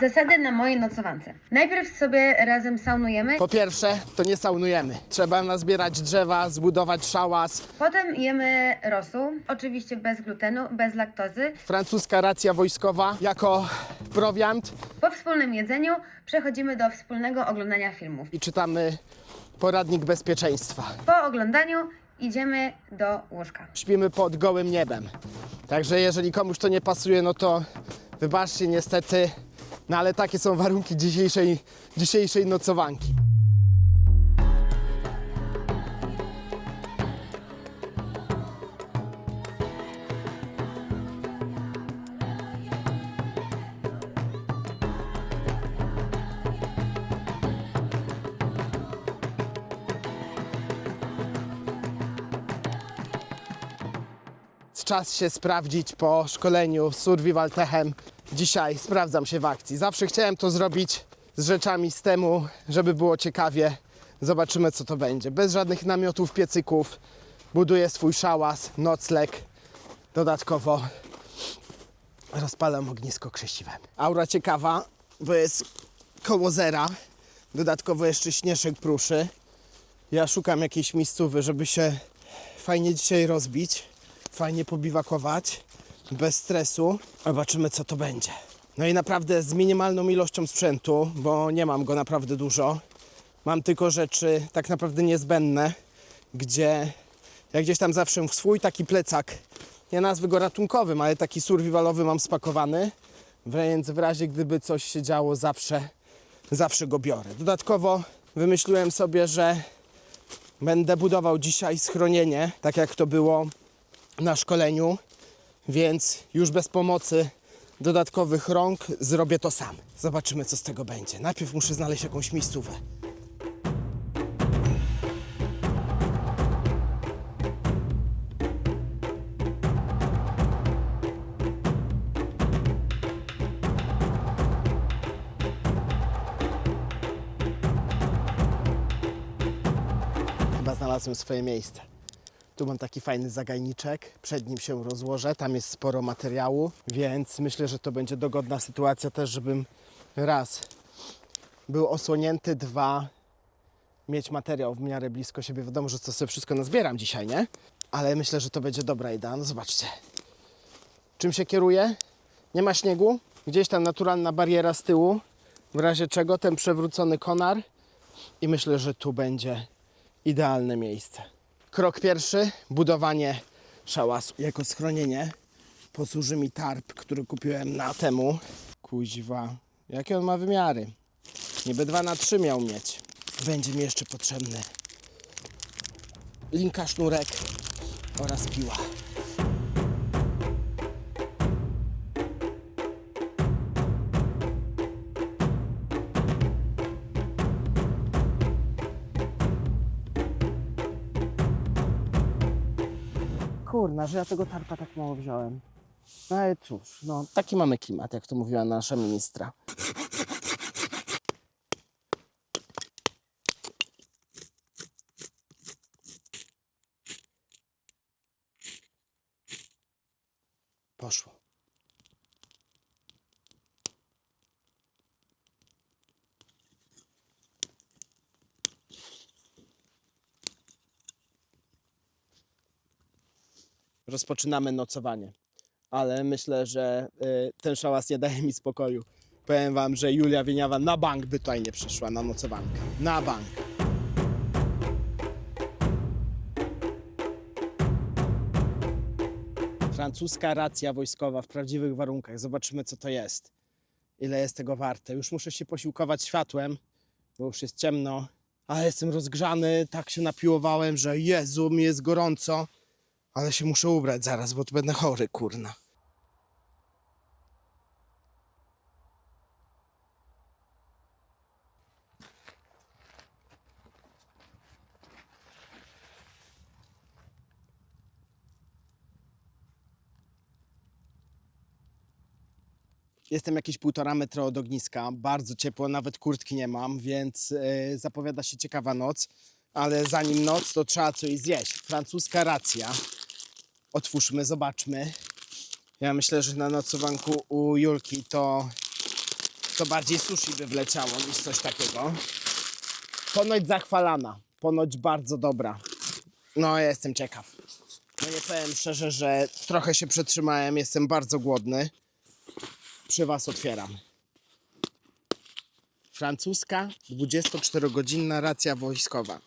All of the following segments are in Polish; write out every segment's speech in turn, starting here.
Zasady na mojej nocowance. Najpierw sobie razem saunujemy, Po pierwsze, to nie saunujemy. Trzeba nazbierać drzewa, zbudować szałas. potem jemy rosół, oczywiście bez glutenu, bez laktozy. Francuska racja wojskowa jako prowiant Po wspólnym jedzeniu przechodzimy do wspólnego oglądania filmów. i czytamy poradnik bezpieczeństwa. Po oglądaniu idziemy do łóżka. Śpimy pod gołym niebem. Także jeżeli komuś to nie pasuje, no to wybaczcie niestety, no ale takie są warunki dzisiejszej, dzisiejszej nocowanki. Czas się sprawdzić po szkoleniu Survival Techem. Dzisiaj sprawdzam się w akcji. Zawsze chciałem to zrobić z rzeczami z temu, żeby było ciekawie. Zobaczymy, co to będzie. Bez żadnych namiotów, piecyków. Buduję swój szałas, nocleg. Dodatkowo rozpalam ognisko krzesiwem. Aura ciekawa, bo jest koło zera. Dodatkowo jeszcze śnieżek pruszy. Ja szukam jakiejś miejscówy, żeby się fajnie dzisiaj rozbić, fajnie pobiwakować, bez stresu. Zobaczymy, co to będzie. No i naprawdę z minimalną ilością sprzętu, bo nie mam go naprawdę dużo. Mam tylko rzeczy tak naprawdę niezbędne, gdzie ja gdzieś tam zawsze swój taki plecak, nie nazwę go ratunkowym, ale taki survivalowy mam spakowany, więc w razie gdyby coś się działo zawsze, zawsze go biorę. Dodatkowo wymyśliłem sobie, że Będę budował dzisiaj schronienie, tak jak to było na szkoleniu, więc już bez pomocy dodatkowych rąk zrobię to sam. Zobaczymy, co z tego będzie. Najpierw muszę znaleźć jakąś miejscówę. Chyba znalazłem swoje miejsce. Tu mam taki fajny zagajniczek, przed nim się rozłożę, tam jest sporo materiału, więc myślę, że to będzie dogodna sytuacja też, żebym raz był osłonięty, dwa mieć materiał w miarę blisko siebie. Wiadomo, że to sobie wszystko nazbieram dzisiaj, nie? Ale myślę, że to będzie dobra idea. No zobaczcie. Czym się kieruję? Nie ma śniegu, gdzieś tam naturalna bariera z tyłu, w razie czego ten przewrócony konar i myślę, że tu będzie idealne miejsce. Krok pierwszy, budowanie szałasu. Jako schronienie posłuży mi tarp, który kupiłem na temu. Kuźwa, jakie on ma wymiary? Niby 2 na 3 miał mieć. Będzie mi jeszcze potrzebny linka, sznurek oraz piła. Kurna, że ja tego tarpa tak mało wziąłem. No ale cóż, no taki mamy klimat, jak to mówiła nasza ministra. Rozpoczynamy nocowanie. Ale myślę, że y, ten szałas nie daje mi spokoju. Powiem wam, że Julia Wieniawa na bank by tutaj nie przyszła na nocowankę. Na bank. Francuska racja wojskowa w prawdziwych warunkach. Zobaczymy, co to jest. Ile jest tego warte. Już muszę się posiłkować światłem, bo już jest ciemno. Ale jestem rozgrzany, tak się napiłowałem, że Jezu, mi jest gorąco. Ale się muszę ubrać zaraz, bo będę chory, kurna. Jestem jakieś półtora metra od ogniska, bardzo ciepło, nawet kurtki nie mam, więc e, zapowiada się ciekawa noc. Ale zanim noc, to trzeba coś zjeść. Francuska racja. Otwórzmy, zobaczmy. Ja myślę, że na nocowanku u Julki to To bardziej sushi by wleciało niż coś takiego. Ponoć zachwalana. Ponoć bardzo dobra. No, ja jestem ciekaw. No nie powiem szczerze, że trochę się przetrzymałem. Jestem bardzo głodny. Przy Was otwieram. Francuska 24-godzinna racja wojskowa.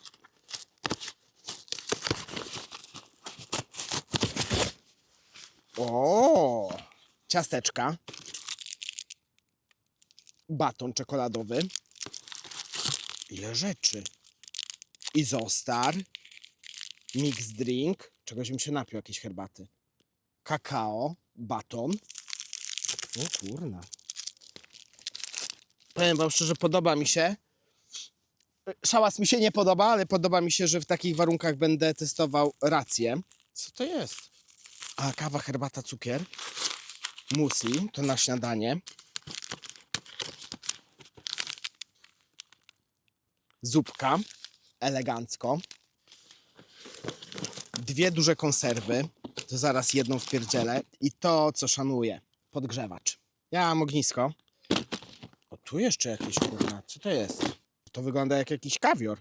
O, ciasteczka. Baton czekoladowy. Ile rzeczy. Izostar. Mix drink. Czegoś mi się napił, jakieś herbaty. Kakao. Baton. O kurna. Powiem wam szczerze, podoba mi się. Szałas mi się nie podoba, ale podoba mi się, że w takich warunkach będę testował rację. Co to jest? A, kawa, herbata, cukier. Musi, to na śniadanie. Zupka, elegancko. Dwie duże konserwy, to zaraz jedną wpierdzielę. I to, co szanuję, podgrzewacz. Ja mam ognisko. O, tu jeszcze jakieś kurna, co to jest? To wygląda jak jakiś kawior.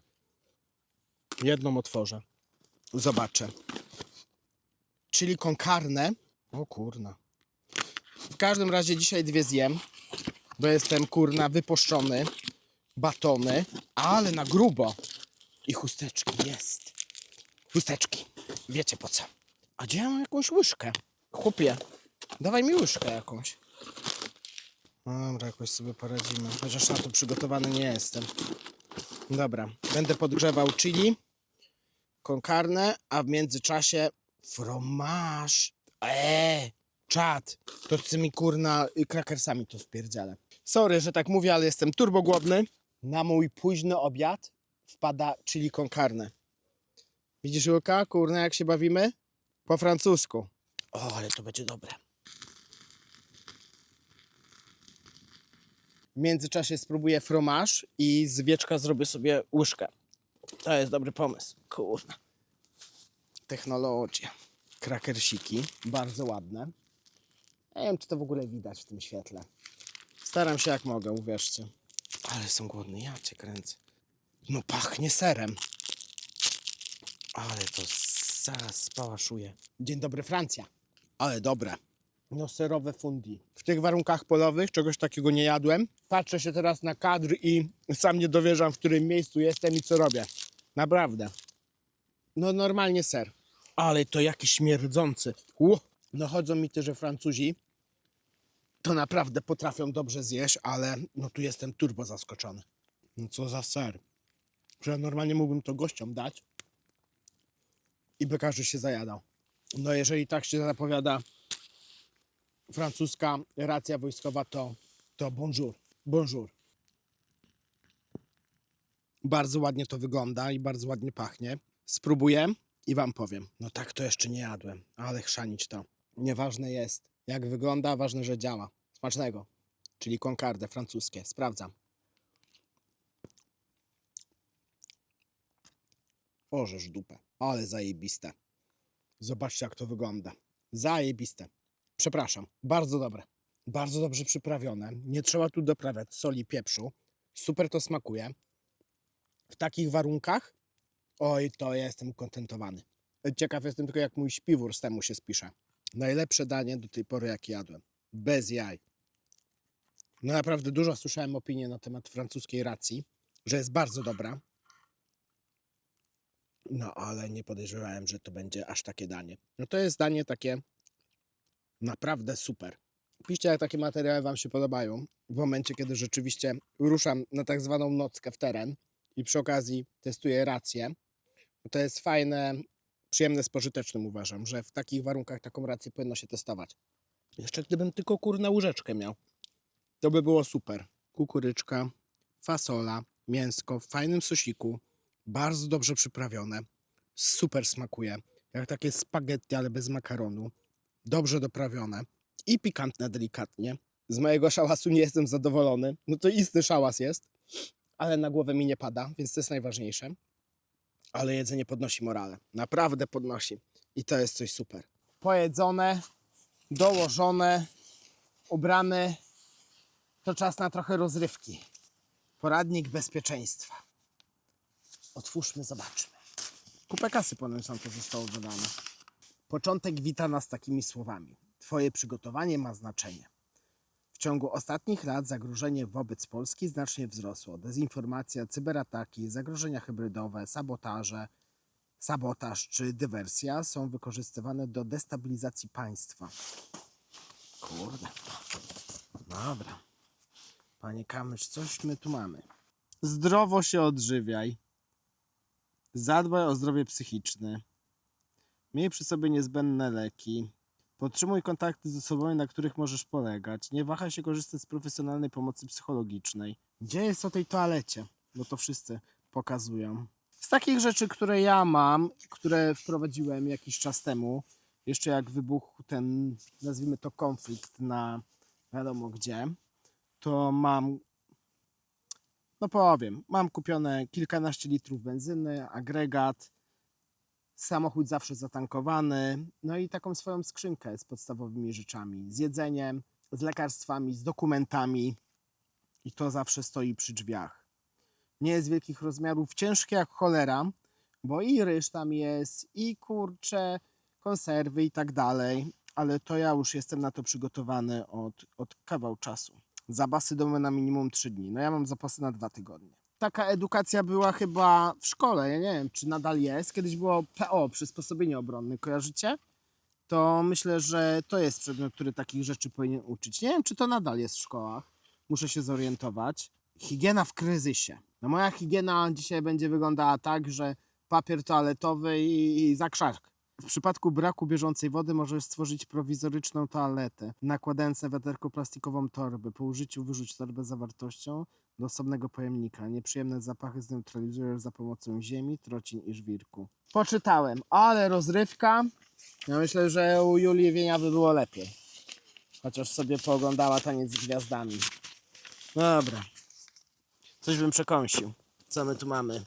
Jedną otworzę. Zobaczę. Czyli konkarne. O kurna. W każdym razie dzisiaj dwie zjem, bo jestem kurna wypuszczony. Batony, ale na grubo. I chusteczki jest. Chusteczki. Wiecie po co? A gdzie ja mam jakąś łyżkę? Chłopie, dawaj mi łyżkę jakąś. Dobra, jakoś sobie poradzimy. Chociaż na to przygotowany nie jestem. Dobra, będę podgrzewał chili, konkarne, a w międzyczasie fromage. Eee, czad. To z tymi kurna y, krakersami to wpierdzielę. Sorry, że tak mówię, ale jestem turbo głodny. Na mój późny obiad wpada chili con carne. Widzisz, Łuka, kurna, jak się bawimy? Po francusku. O, ale to będzie dobre. W międzyczasie spróbuję fromage i z wieczka zrobię sobie łyżkę. To jest dobry pomysł. Kurna. Technologia. Krakersiki. Bardzo ładne. Nie wiem, czy to w ogóle widać w tym świetle. Staram się jak mogę, uwierzcie. Ale są głodny, ja cię kręcę. No pachnie serem. Ale to zaraz spałaszuje. Dzień dobry, Francja. Ale dobre. No serowe fundi. W tych warunkach polowych czegoś takiego nie jadłem. Patrzę się teraz na kadr i sam nie dowierzam, w którym miejscu jestem i co robię. Naprawdę. No normalnie ser. Ale to jakiś śmierdzący. Ło. No chodzą mi też, że Francuzi to naprawdę potrafią dobrze zjeść, ale no tu jestem turbo zaskoczony. No co za ser. Że ja normalnie mógłbym to gościom dać i by każdy się zajadał. No jeżeli tak się zapowiada francuska racja wojskowa, to, to bonjour. Bonjour. Bardzo ładnie to wygląda i bardzo ładnie pachnie. Spróbuję i wam powiem. No tak to jeszcze nie jadłem, ale chrzanić to. Nieważne jest, jak wygląda, ważne, że działa. Smacznego. Czyli konkardę francuskie. Sprawdzam. Orzesz dupę. Ale zajebiste. Zobaczcie, jak to wygląda. Zajebiste. Przepraszam. Bardzo dobre. Bardzo dobrze przyprawione. Nie trzeba tu doprawiać soli, pieprzu. Super to smakuje. W takich warunkach, oj, to ja jestem kontentowany. Ciekaw jestem tylko, jak mój śpiwór z temu się spisze. Najlepsze danie do tej pory, jakie jadłem. Bez jaj. No naprawdę dużo słyszałem opinii na temat francuskiej racji, że jest bardzo dobra. No ale nie podejrzewałem, że to będzie aż takie danie. No to jest danie takie naprawdę super. Piszcie, jak takie materiały Wam się podobają. W momencie, kiedy rzeczywiście ruszam na tak zwaną nockę w teren i przy okazji testuję rację, to jest fajne, przyjemne z pożytecznym uważam, że w takich warunkach taką rację powinno się testować. Jeszcze gdybym tylko kurna łyżeczkę miał, to by było super. Kukuryczka, fasola, mięsko w fajnym sosiku, bardzo dobrze przyprawione, super smakuje. Jak takie spaghetti, ale bez makaronu. Dobrze doprawione i pikantne delikatnie. Z mojego szałasu nie jestem zadowolony. No to istny szałas jest, ale na głowę mi nie pada, więc to jest najważniejsze. Ale jedzenie podnosi morale. Naprawdę podnosi. I to jest coś super. Pojedzone, dołożone, ubrane to czas na trochę rozrywki. Poradnik bezpieczeństwa. Otwórzmy, zobaczmy. Kupę kasy ponoć nam to zostało wydane. Początek wita nas takimi słowami. Twoje przygotowanie ma znaczenie. Ciągu ostatnich lat zagrożenie wobec Polski znacznie wzrosło. Dezinformacja, cyberataki, zagrożenia hybrydowe, sabotaże, sabotaż czy dywersja są wykorzystywane do destabilizacji państwa. Kurde. Dobra. Panie Kamysz, coś my tu mamy. Zdrowo się odżywiaj. Zadbaj o zdrowie psychiczne. Miej przy sobie niezbędne leki. Podtrzymuj kontakty z osobami, na których możesz polegać. Nie wahaj się korzystać z profesjonalnej pomocy psychologicznej. Gdzie jest o tej toalecie? Bo to wszyscy pokazują. Z takich rzeczy, które ja mam, które wprowadziłem jakiś czas temu, jeszcze jak wybuchł ten, nazwijmy to konflikt na wiadomo gdzie, to mam, no powiem, mam kupione kilkanaście litrów benzyny, agregat, samochód zawsze zatankowany, no i taką swoją skrzynkę z podstawowymi rzeczami, z jedzeniem, z lekarstwami, z dokumentami i to zawsze stoi przy drzwiach. Nie jest wielkich rozmiarów, ciężkie jak cholera, bo i ryż tam jest, i kurcze, konserwy i tak dalej, ale to ja już jestem na to przygotowany od, od kawał czasu. Zapasy domowe na minimum 3 dni. No ja mam zapasy na 2 tygodnie. Taka edukacja była chyba w szkole, ja nie wiem, czy nadal jest. Kiedyś było PO, przysposobienie obronne, kojarzycie? To myślę, że to jest przedmiot, który takich rzeczy powinien uczyć. Nie wiem, czy to nadal jest w szkołach. Muszę się zorientować. Higiena w kryzysie. No moja higiena dzisiaj będzie wyglądała tak, że papier toaletowy i, i zakrzak. W przypadku braku bieżącej wody możesz stworzyć prowizoryczną toaletę, nakładając na wiaderko plastikową torbę. Po użyciu wyrzuć torbę zawartością do osobnego pojemnika. Nieprzyjemne zapachy zneutralizujesz za pomocą ziemi, trocin i żwirku. Poczytałem, ale rozrywka. Ja myślę, że u Julii Wienia by było lepiej. Chociaż sobie pooglądała taniec z gwiazdami. Dobra. Coś bym przekąsił. Co my tu mamy?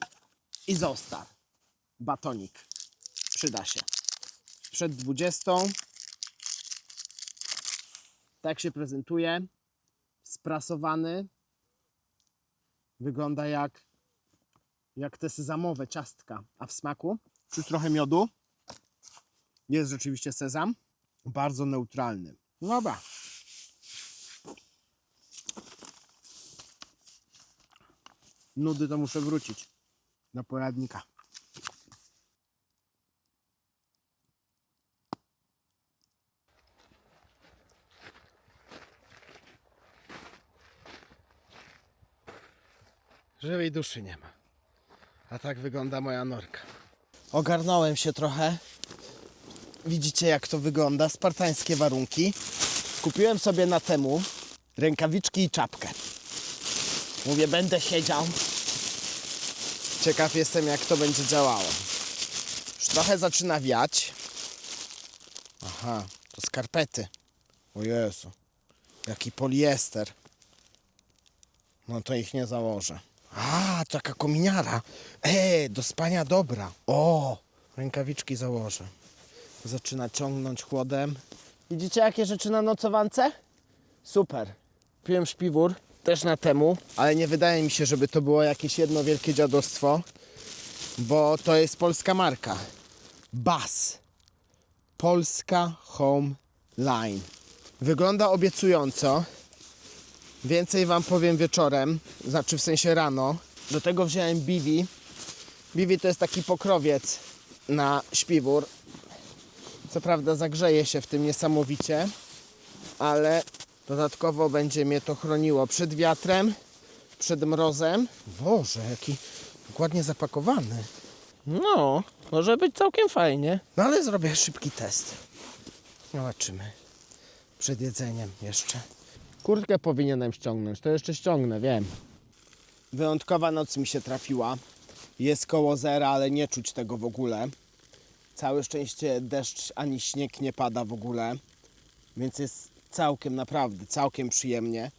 Izostar. Batonik. Przyda się. Przed 20. Tak się prezentuje. Sprasowany. Wygląda jak jak te sezamowe ciastka. A w smaku? Czuć trochę miodu. Jest rzeczywiście sezam. Bardzo neutralny. Dobra. Nudy to muszę wrócić do poradnika. Żywej duszy nie ma. A tak wygląda moja norka. Ogarnąłem się trochę. Widzicie jak to wygląda. Spartańskie warunki. Kupiłem sobie na temu rękawiczki i czapkę. Mówię, będę siedział. Ciekaw jestem, jak to będzie działało. Już trochę zaczyna wiać. Aha, to skarpety. O Jezu, jaki poliester. No to ich nie założę. A, taka kominiara. E, do spania dobra. O, rękawiczki założę. Zaczyna ciągnąć chłodem. Widzicie, jakie rzeczy na nocowance? Super. Piłem szpiwór też na temu, ale nie wydaje mi się, żeby to było jakieś jedno wielkie dziadostwo, bo to jest polska marka. Bas. Polska Home Line. Wygląda obiecująco. Więcej Wam powiem wieczorem, znaczy w sensie rano. Do tego wziąłem Biwi. Biwi to jest taki pokrowiec na śpiwór. Co prawda zagrzeje się w tym niesamowicie, ale dodatkowo będzie mnie to chroniło przed wiatrem, przed mrozem. Boże, jaki dokładnie zapakowany. No, może być całkiem fajnie. No ale zrobię szybki test. Zobaczymy. Przed jedzeniem jeszcze. Kurtkę powinienem ściągnąć, to jeszcze ściągnę, wiem. Wyjątkowa noc mi się trafiła. Jest koło zera, ale nie czuć tego w ogóle. Całe szczęście deszcz ani śnieg nie pada w ogóle, więc jest całkiem, naprawdę, całkiem przyjemnie.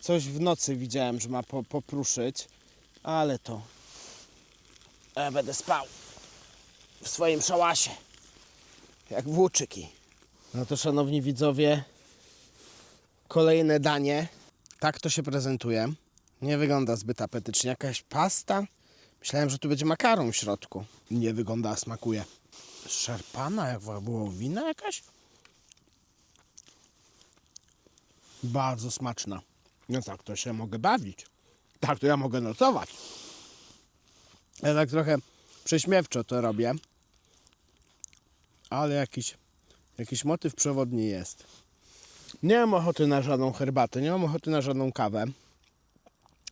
Coś w nocy widziałem, że ma po, popruszyć, ale to ja będę spał w swoim szałasie, jak włóczyki. No to szanowni widzowie, kolejne danie. Tak to się prezentuje. Nie wygląda zbyt apetycznie. Jakaś pasta? Myślałem, że tu będzie makaron w środku. Nie wygląda, a smakuje. Szarpana, jak wołowina jakaś? Bardzo smaczna. No tak, to się mogę bawić. Tak, to ja mogę nocować. Ja tak trochę prześmiewczo to robię. Ale jakiś, jakiś motyw przewodni jest. Nie mam ochoty na żadną herbatę, nie mam ochoty na żadną kawę.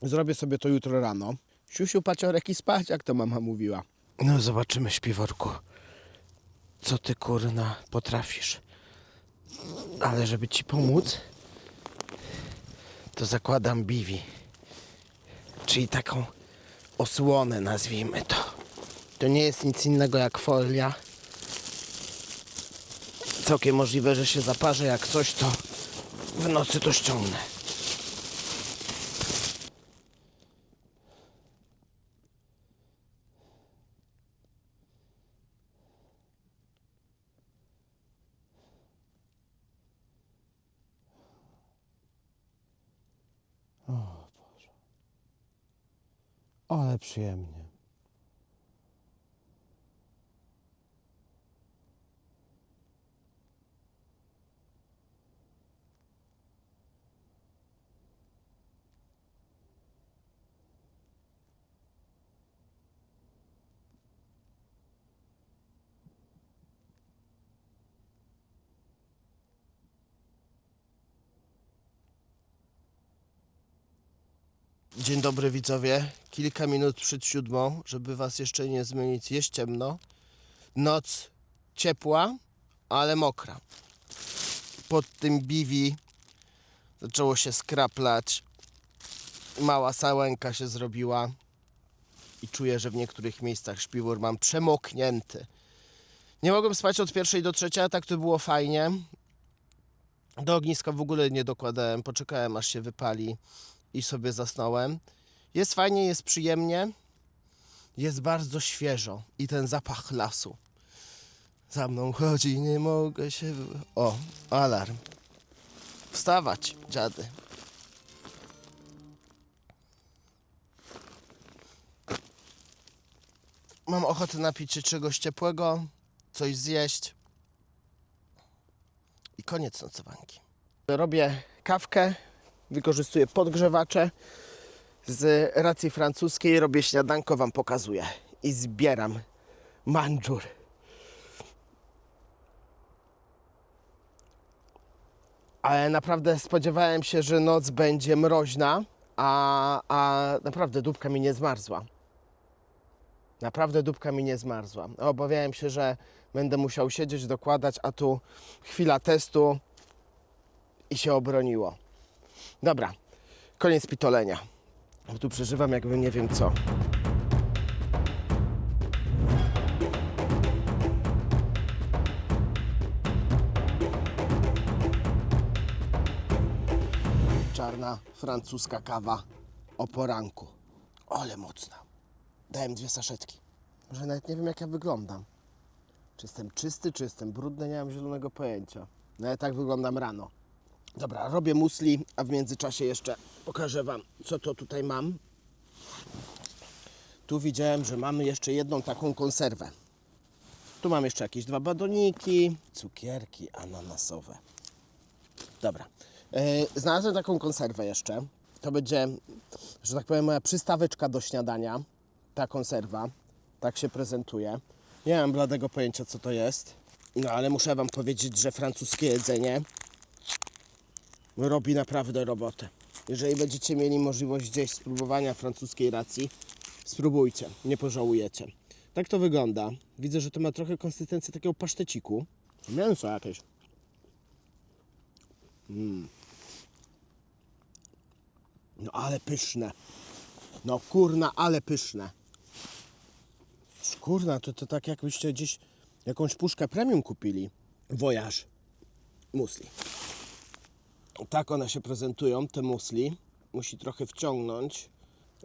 Zrobię sobie to jutro rano. Siusiu, paciorek i spać, jak to mama mówiła. No zobaczymy, śpiworku. Co ty, kurna, potrafisz. Ale żeby ci pomóc, to zakładam biwi. Czyli taką osłonę, nazwijmy to. To nie jest nic innego jak folia. Całkiem możliwe, że się zaparzę jak coś, to w nocy to ściągnę. Ale przyjemnie. Dzień dobry widzowie. Kilka minut przed siódmą, żeby was jeszcze nie zmylić. Jest ciemno. Noc ciepła, ale mokra. Pod tym biwi zaczęło się skraplać. Mała sałenka się zrobiła. I czuję, że w niektórych miejscach śpiwór mam przemoknięty. Nie mogłem spać od pierwszej do trzeciej, a tak to było fajnie. Do ogniska w ogóle nie dokładałem. Poczekałem aż się wypali i sobie zasnąłem. Jest fajnie, jest przyjemnie. Jest bardzo świeżo i ten zapach lasu. Za mną chodzi, nie mogę się. O, alarm. Wstawać, dziady. Mam ochotę napić się czegoś ciepłego, coś zjeść. I koniec nocowanki. Robię kawkę, wykorzystuję podgrzewacze. Z racji francuskiej robię śniadanko, wam pokazuję. I zbieram mandżur. Ale naprawdę spodziewałem się, że noc będzie mroźna, a, a naprawdę dupka mi nie zmarzła. Naprawdę dupka mi nie zmarzła. Obawiałem się, że będę musiał siedzieć, dokładać, a tu chwila testu i się obroniło. Dobra, koniec pitolenia. Bo tu przeżywam jakby nie wiem co. Czarna francuska kawa o poranku. Ale mocna. Dałem dwie saszetki. Może nawet nie wiem jak ja wyglądam. Czy jestem czysty, czy jestem brudny, nie mam zielonego pojęcia. No ja tak wyglądam rano. Dobra, robię musli, a w międzyczasie jeszcze pokażę Wam, co to tutaj mam. Tu widziałem, że mamy jeszcze jedną taką konserwę. Tu mam jeszcze jakieś dwa badoniki, cukierki ananasowe. Dobra. E, znalazłem taką konserwę jeszcze. To będzie, że tak powiem, moja przystaweczka do śniadania. Ta konserwa. Tak się prezentuje. Nie mam bladego pojęcia, co to jest. No ale muszę Wam powiedzieć, że francuskie jedzenie robi naprawdę robotę. Jeżeli będziecie mieli możliwość gdzieś spróbowania francuskiej racji, spróbujcie, nie pożałujecie. Tak to wygląda. Widzę, że to ma trochę konsystencję takiego paszteciku. Mięso jakieś. Mm. No ale pyszne. No kurna, ale pyszne. Kurna, to, to tak jakbyście gdzieś jakąś puszkę premium kupili. Wojaż. Musli. Tak one się prezentują, te musli. Musi trochę wciągnąć.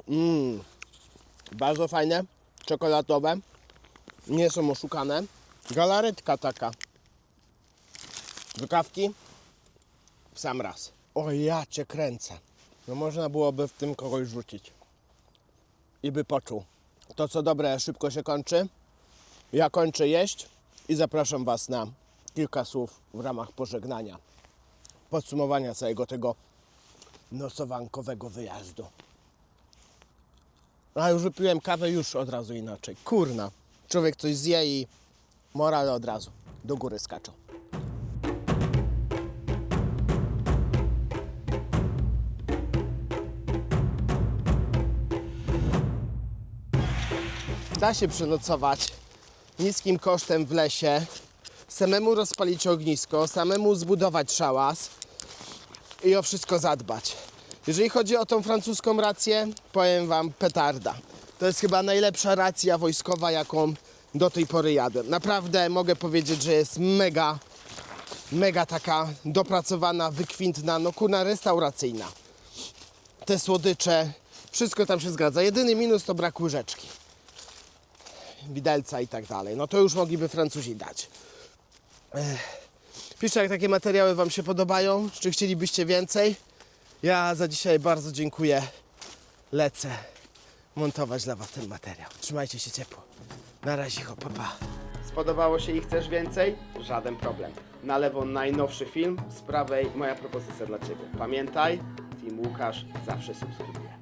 Mmm. Bardzo fajne, czekoladowe. Nie są oszukane. Galaretka taka. Do kawki w sam raz. O ja cię kręcę. No można byłoby w tym kogoś rzucić. I by poczuł. To co dobre szybko się kończy. Ja kończę jeść i zapraszam Was na kilka słów w ramach pożegnania. Podsumowania całego tego nocowankowego wyjazdu. A już wypiłem kawę, już od razu inaczej. Kurna. Człowiek coś zje i morale od razu do góry skaczą. Da się przenocować niskim kosztem w lesie, samemu rozpalić ognisko, samemu zbudować szałas i o wszystko zadbać. Jeżeli chodzi o tą francuską rację, powiem Wam petarda. To jest chyba najlepsza racja wojskowa, jaką do tej pory jadłem. Naprawdę mogę powiedzieć, że jest mega, mega taka dopracowana, wykwintna, no kurna restauracyjna. Te słodycze, wszystko tam się zgadza. Jedyny minus to brak łyżeczki widelca i tak dalej. No to już mogliby Francuzi dać. Piszcie, jak takie materiały Wam się podobają, czy chcielibyście więcej. Ja za dzisiaj bardzo dziękuję. Lecę montować dla Was ten materiał. Trzymajcie się ciepło. Na razie, papa. Spodobało się i chcesz więcej? Żaden problem. Na lewo najnowszy film, z prawej moja propozycja dla Ciebie. Pamiętaj, Team Łukasz zawsze subskrybuje.